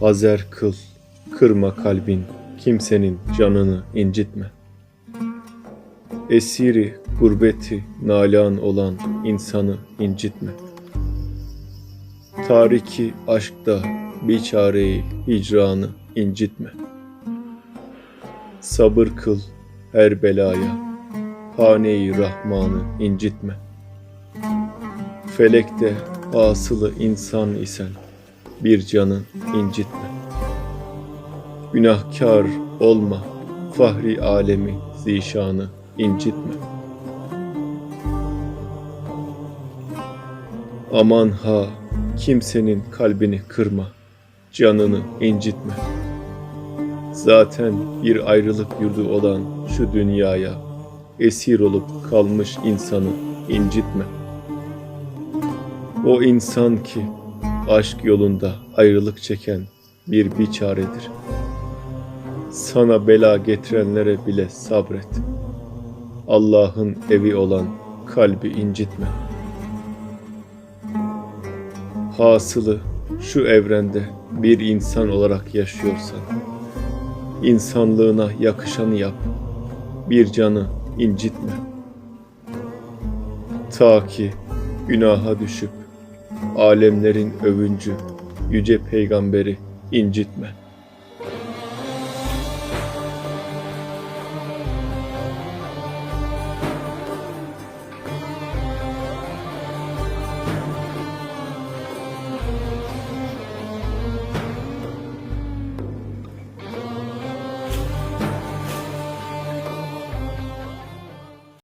Hazer kıl, kırma kalbin, kimsenin canını incitme. Esiri, gurbeti, nalan olan insanı incitme. Tariki aşkta biçareyi, hicranı incitme. Sabır kıl her belaya, hane-i Rahman'ı incitme. Felekte asılı insan isen bir canı incitme. Günahkar olma, fahri alemi zişanı incitme. Aman ha, kimsenin kalbini kırma, canını incitme. Zaten bir ayrılık yurdu olan şu dünyaya esir olup kalmış insanı incitme. O insan ki aşk yolunda ayrılık çeken bir biçaredir. Sana bela getirenlere bile sabret. Allah'ın evi olan kalbi incitme. Hasılı şu evrende bir insan olarak yaşıyorsan, insanlığına yakışanı yap, bir canı incitme. Ta ki günaha düşüp alemlerin övüncü yüce peygamberi incitme.''